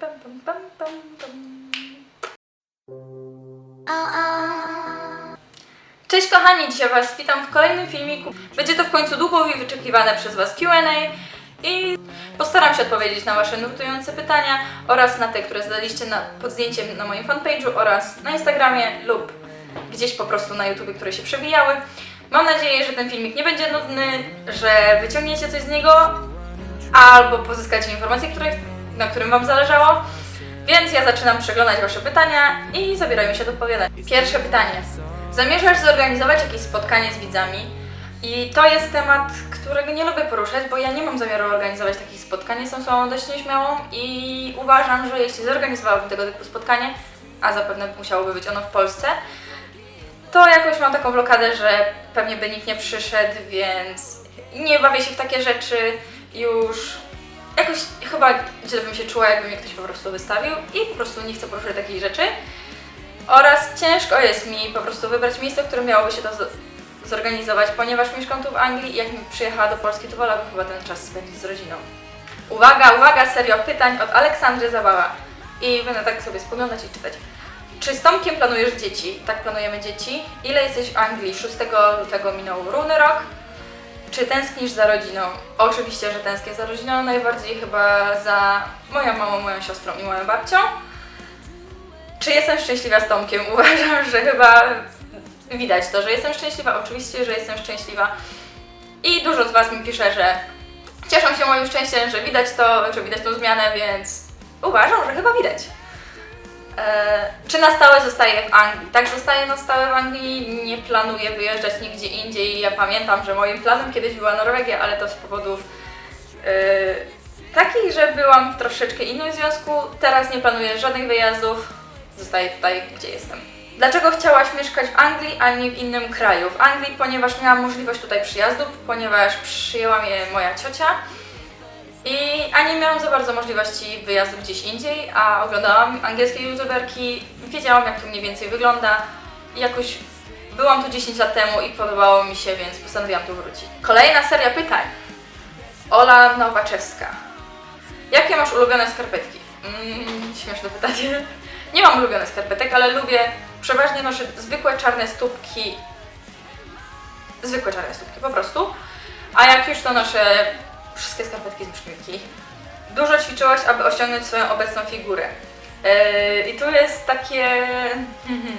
pam, pam, pam, pam, pam. Cześć kochani, dzisiaj Was witam w kolejnym filmiku. Będzie to w końcu długo i wyczekiwane przez Was Q&A i postaram się odpowiedzieć na Wasze nurtujące pytania oraz na te, które zadaliście na, pod zdjęciem na moim fanpage'u oraz na Instagramie lub gdzieś po prostu na YouTube, które się przewijały. Mam nadzieję, że ten filmik nie będzie nudny, że wyciągniecie coś z niego albo pozyskacie informacje, które, na którym Wam zależało. Więc ja zaczynam przeglądać Wasze pytania i zabierajmy się do odpowiadań. Pierwsze pytanie. Zamierzasz zorganizować jakieś spotkanie z widzami? I to jest temat, którego nie lubię poruszać, bo ja nie mam zamiaru organizować takich spotkań. Jestem osobą dość nieśmiałą i uważam, że jeśli zorganizowałabym tego typu spotkanie, a zapewne musiałoby być ono w Polsce, to jakoś mam taką blokadę, że pewnie by nikt nie przyszedł, więc nie bawię się w takie rzeczy już. Jakoś chyba źle bym się czuła, jakby mnie ktoś po prostu wystawił i po prostu nie chcę poruszać takich rzeczy. Oraz ciężko jest mi po prostu wybrać miejsce, w którym miałoby się to zorganizować, ponieważ mieszkam tu w Anglii i jak mi przyjechała do Polski, to wolałabym chyba ten czas spędzić z rodziną. Uwaga, uwaga, serio pytań od Aleksandry Zawała. I będę tak sobie spoglądać i czytać. Czy z Tomkiem planujesz dzieci? Tak, planujemy dzieci. Ile jesteś w Anglii? 6 lutego minął równy rok. Czy tęsknisz za rodziną? Oczywiście, że tęsknię za rodziną, najbardziej chyba za moją mamą, moją siostrą i moją babcią. Czy jestem szczęśliwa z Tomkiem? Uważam, że chyba widać to, że jestem szczęśliwa. Oczywiście, że jestem szczęśliwa. I dużo z Was mi pisze, że cieszą się moim szczęściem, że widać to, że widać tą zmianę, więc uważam, że chyba widać. Eee, czy na stałe zostaję w Anglii? Tak, zostaję na stałe w Anglii. Nie planuję wyjeżdżać nigdzie indziej. Ja pamiętam, że moim planem kiedyś była Norwegia, ale to z powodów eee, takich, że byłam w troszeczkę innym związku. Teraz nie planuję żadnych wyjazdów. Zostaję tutaj, gdzie jestem. Dlaczego chciałaś mieszkać w Anglii, a nie w innym kraju? W Anglii, ponieważ miałam możliwość tutaj przyjazdu, ponieważ przyjęła mnie moja ciocia. I a nie miałam za bardzo możliwości wyjazdu gdzieś indziej, a oglądałam angielskie youtuberki, wiedziałam jak to mniej więcej wygląda. I jakoś byłam tu 10 lat temu i podobało mi się, więc postanowiłam tu wrócić. Kolejna seria pytań. Ola Nowaczewska. Jakie masz ulubione skarpetki? Mm, śmieszne pytanie. Nie mam ulubionych skarpetek, ale lubię, przeważnie noszę zwykłe czarne stópki. Zwykłe czarne stópki, po prostu. A jak już to noszę wszystkie skarpetki z brzmiki. Dużo ćwiczyłaś, aby osiągnąć swoją obecną figurę. Yy, I tu jest takie... mhm,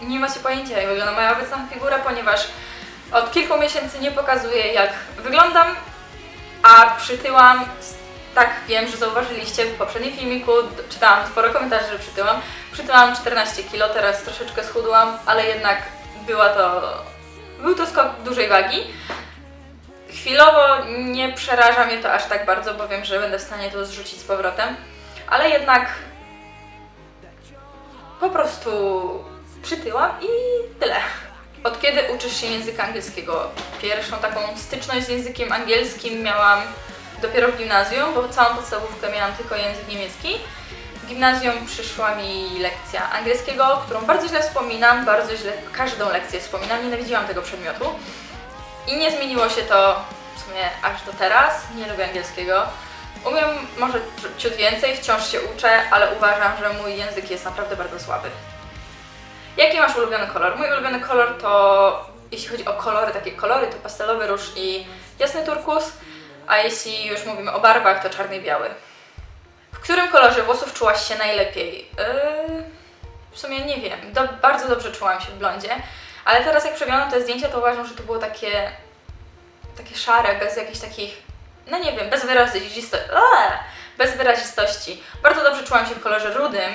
Nie macie pojęcia, jak wygląda moja obecna figura, ponieważ od kilku miesięcy nie pokazuję, jak wyglądam, a przytyłam, tak wiem, że zauważyliście w poprzednim filmiku, czytałam sporo komentarzy, że przytyłam. Przytyłam 14 kg, teraz troszeczkę schudłam, ale jednak była to... Był to skok dużej wagi. Chwilowo nie przeraża mnie to aż tak bardzo, bo wiem, że będę w stanie to zrzucić z powrotem, ale jednak po prostu przytyłam i tyle. Od kiedy uczysz się języka angielskiego? Pierwszą taką styczność z językiem angielskim miałam dopiero w gimnazjum, bo całą podstawówkę miałam tylko język niemiecki. W gimnazjum przyszła mi lekcja angielskiego, którą bardzo źle wspominam, bardzo źle każdą lekcję wspominam, nienawidziłam tego przedmiotu. I nie zmieniło się to w sumie aż do teraz. Nie lubię angielskiego. Umiem może ciut więcej, wciąż się uczę, ale uważam, że mój język jest naprawdę bardzo słaby. Jaki masz ulubiony kolor? Mój ulubiony kolor to, jeśli chodzi o kolory, takie kolory, to pastelowy róż i jasny turkus, a jeśli już mówimy o barwach, to czarny i biały. W którym kolorze włosów czułaś się najlepiej? Yy, w sumie nie wiem. Do, bardzo dobrze czułam się w blondzie, ale teraz jak przeglądam te zdjęcia, to uważam, że to było takie, takie szare, bez jakichś takich, no nie wiem, bez wyrazistości. Bez wyrazistości. Bardzo dobrze czułam się w kolorze rudym,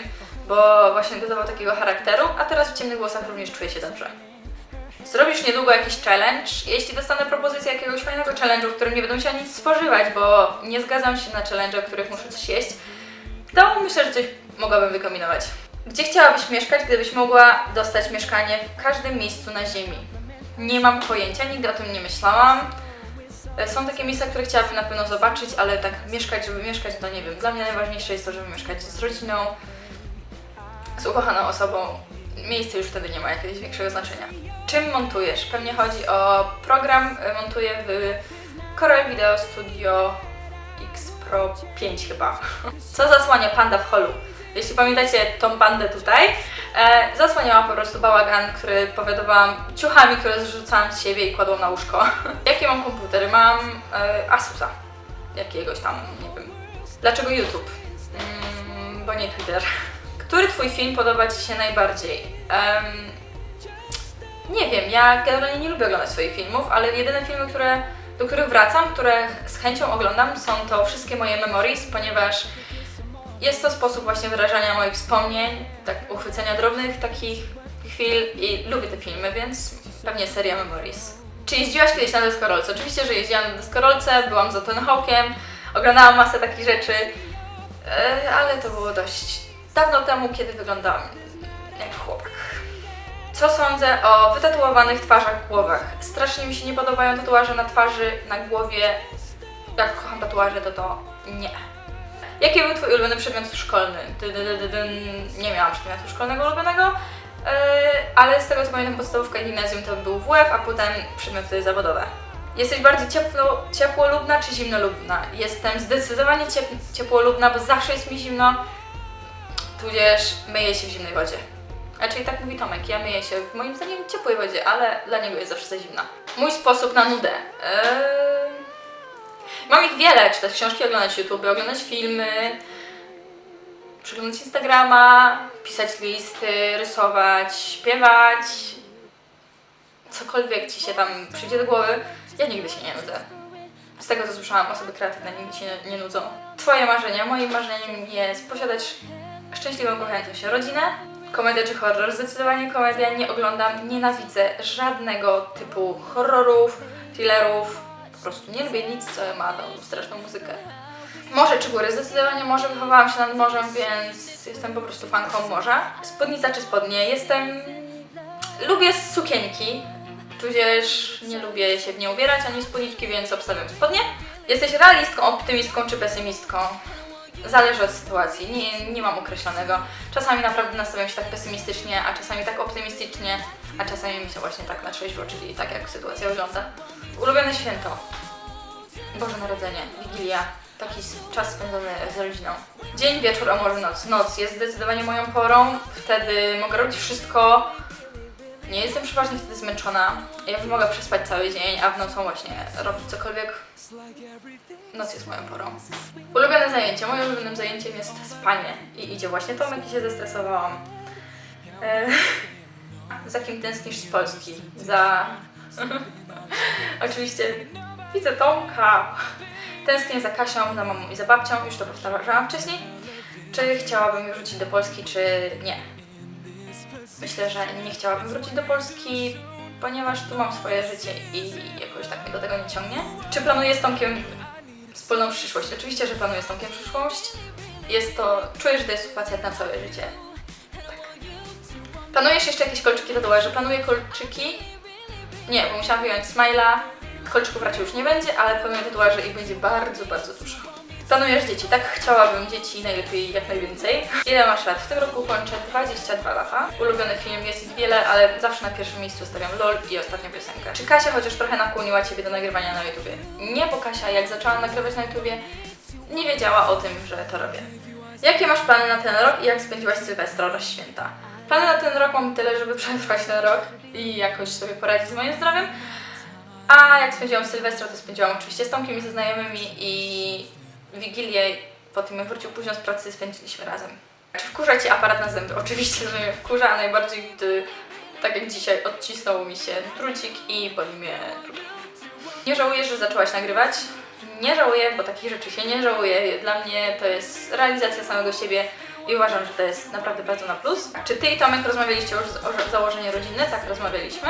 bo właśnie dodawał takiego charakteru, a teraz w ciemnych włosach również czuję się dobrze. Zrobisz niedługo jakiś challenge. Jeśli dostanę propozycję jakiegoś fajnego challenge'u, w którym nie będę musiała nic spożywać, bo nie zgadzam się na challenge, w których muszę coś jeść, to myślę, że coś mogłabym wykombinować. Gdzie chciałabyś mieszkać, gdybyś mogła dostać mieszkanie w każdym miejscu na Ziemi? Nie mam pojęcia, nigdy o tym nie myślałam. E, Są takie miejsca, które chciałabym na pewno zobaczyć, ale tak mieszkać, żeby mieszkać, to nie wiem. Dla mnie najważniejsze jest to, żeby mieszkać z rodziną, z ukochaną osobą. Miejsce już wtedy nie ma jakiegoś większego znaczenia. Czym montujesz? Pewnie chodzi o program. e, Montuję w Corel Video Studio X Pro. Pro 5 chyba. Co zasłania panda w holu? Jeśli pamiętacie tą pandę tutaj, e, zasłaniała po prostu bałagan, który powodowałam ciuchami, które zrzucałam z siebie i kładłam na łóżko. Jaki mam komputer? Mam e, Asusa. Jakiegoś tam, nie wiem. Dlaczego YouTube? Mm, bo nie Twitter. Który Twój film podoba Ci się najbardziej? Em, nie wiem, ja generalnie nie lubię oglądać swoich filmów, ale jedyne filmy, które, do których wracam, które z chęcią oglądam, są to wszystkie moje memories, ponieważ jest to sposób właśnie wyrażania moich wspomnień, tak uchwycenia drobnych takich chwil i lubię te filmy, więc pewnie seria memories. Czy jeździłaś kiedyś na deskorolce? Oczywiście, że jeździłam na deskorolce, byłam za Hawkiem, oglądałam masę takich rzeczy, e, ale to było dość dawno temu, kiedy wyglądałam jak chłopak. Co sądzę o wytatuowanych twarzach, głowach? Strasznie mi się nie podobają tatuaże na twarzy, na głowie. Jak kocham tatuaże, to to nie. Jaki był Twój ulubiony przedmiot szkolny? Nie miałam przedmiotu szkolnego ulubionego, yy, ale z tego co pamiętam podstawówka i gimnazjum to był WF, a potem przedmioty zawodowe. Jesteś bardziej ciepło, ciepłolubna czy zimnolubna? Jestem zdecydowanie ciep, ciepłolubna, bo zawsze jest mi zimno, tudzież myję się w zimnej wodzie. I tak mówi Tomek, ja myję się w moim zdaniem ciepłej wodzie, ale dla niego jest zawsze za zimna. Mój sposób na nudę. Eee... Mam ich wiele, czytać książki, oglądać YouTube, oglądać filmy, przeglądać Instagrama, pisać listy, rysować, śpiewać. Cokolwiek Ci się tam przyjdzie do głowy, ja nigdy się nie nudzę. Z tego co słyszałam, osoby kreatywne nigdy się nie, nudzą. Twoje marzenia. Moim marzeniem jest posiadać szczęśliwą, kochającą się rodzinę. Komedia czy horror? Zdecydowanie komedia. Nie oglądam, nienawidzę żadnego typu horrorów, thrillerów. Prostu nie lubię nic, co ma tą straszną muzykę. Morze czy góry? Zdecydowanie morze. Wychowałam się nad morzem, więc jestem po prostu fanką morza. Spódnica czy spodnie? Jestem... Lubię sukienki, tudzież nie lubię się w nie ubierać, ani spódniczki, więc obstawiam spodnie. Jesteś realistką, optymistką czy pesymistką? Zależy od sytuacji, nie, nie mam określonego. Czasami naprawdę nastawiam się tak pesymistycznie, a czasami tak optymistycznie, a czasami myślę właśnie tak na trzeźwo, czyli tak jak sytuacja wygląda. Ulubione święto. Boże Narodzenie, Wigilia, taki czas spędzony z rodziną. Dzień, wieczór, a może noc. Noc jest zdecydowanie moją porą, wtedy mogę robić wszystko. Nie jestem przeważnie wtedy zmęczona. Ja mogę przespać cały dzień, a w nocą właśnie robić cokolwiek. Noc jest moją porą. Ulubione zajęcie. Moim ulubionym zajęciem jest spanie. I idzie właśnie Tomek i się zestresowałam. E, za kim tęsknisz z Polski? Za... Oczywiście widzę Tomka. Tęsknię za Kasią, za mamą i za babcią. Już to powtarzałam wcześniej. Czy chciałabym wrócić do Polski, czy nie? Myślę, że nie chciałabym wrócić do Polski, ponieważ tu mam swoje życie i jakoś tak mnie do tego nie ciągnie. Czy planuję z Tomkiem wspólną przyszłość? Oczywiście, że planuję z Tomkiem przyszłość. Jest to, czuję, że to jest facet na całe życie. Tak. Planujesz jeszcze jakieś kolczyki tatuaże? Planuję kolczyki. Nie, bo musiałam wyjąć smajla. Kolczyków raczej już nie będzie, ale planuję tatuaże i będzie bardzo, bardzo dużo. Planujesz dzieci? Tak, chciałabym dzieci, najlepiej jak najwięcej. Ile masz lat? W tym roku kończę 22 lata. Ulubiony film jest ich wiele, ale zawsze na pierwszym miejscu stawiam LOL i ostatnią piosenkę. Czy Kasia chociaż trochę nakłoniła Ciebie do nagrywania na YouTubie? Nie, bo Kasia jak zaczęłam nagrywać na YouTubie, nie wiedziała o tym, że to robię. Jakie masz plany na ten rok i jak spędziłaś Sylwestra oraz święta? Plany na ten rok mam tyle, żeby przetrwać ten rok i jakoś sobie poradzić z moim zdrowiem. A jak spędziłam Sylwestra, to spędziłam oczywiście z Tomkiem i ze znajomymi i Wigilię po tym jak wrócił późno z pracy spędziliśmy razem. Czy wkurza Cię aparat na zęby? Oczywiście, że mnie wkurza, a najbardziej gdy, tak jak dzisiaj, odcisnął mi się drucik i boli mnie. Nie żałuję, że zaczęłaś nagrywać. Nie żałuję, bo takich rzeczy się nie żałuje. Dla mnie to jest realizacja samego siebie i uważam, że to jest naprawdę bardzo na plus. Czy Ty i Tomek rozmawialiście już o założeniu rodziny? Tak, rozmawialiśmy.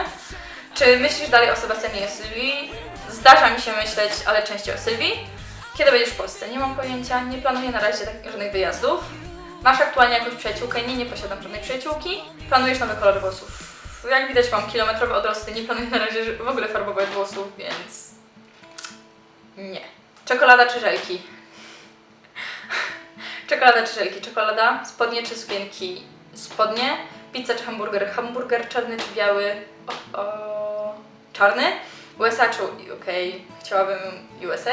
Czy myślisz dalej o Sebastianie i o Sylwii? Zdarza mi się myśleć, ale częściej o Sylwii. Kiedy będziesz w Polsce? Nie mam pojęcia, nie planuję na razie żadnych wyjazdów. Masz aktualnie jakąś przyjaciółkę? Nie, nie posiadam żadnej przyjaciółki. Planujesz nowy kolor włosów? Jak widać mam kilometrowe odrosty, nie planuję na razie w ogóle farbować włosów, więc... Nie. Czekolada czy żelki? Czekolada czy żelki? Czekolada, spodnie czy sukienki? Spodnie, pizza czy hamburger? Hamburger czarny czy biały? O, o, czarny? USA czy UK? Chciałabym USA.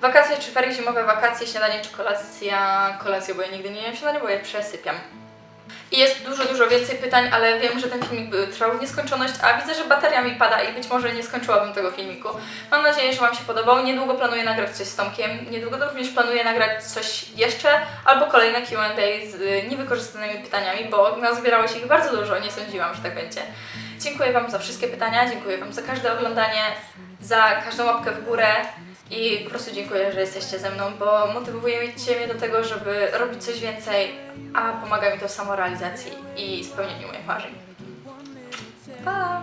Wakacje czy ferie zimowe, wakacje, śniadanie czy kolacja, kolacja, bo ja nigdy nie jem śniadania, bo je przesypiam. I jest dużo, dużo więcej pytań, ale wiem, że ten filmik trwał w nieskończoność, a widzę, że bateria mi pada i być może nie skończyłabym tego filmiku. Mam nadzieję, że Wam się podobał. Niedługo planuję nagrać coś z Tomkiem. Niedługo również planuję nagrać coś jeszcze, albo kolejne Q&A z y, niewykorzystanymi pytaniami, bo nazbierało się ich bardzo dużo, nie sądziłam, że tak będzie. Dziękuję Wam za wszystkie pytania, dziękuję Wam za każde oglądanie, za każdą łapkę w górę i po prostu dziękuję, że jesteście ze mną, bo motywujecie mnie do tego, żeby robić coś więcej, a pomaga mi to w samorealizacji i spełnieniu moich marzeń. Pa!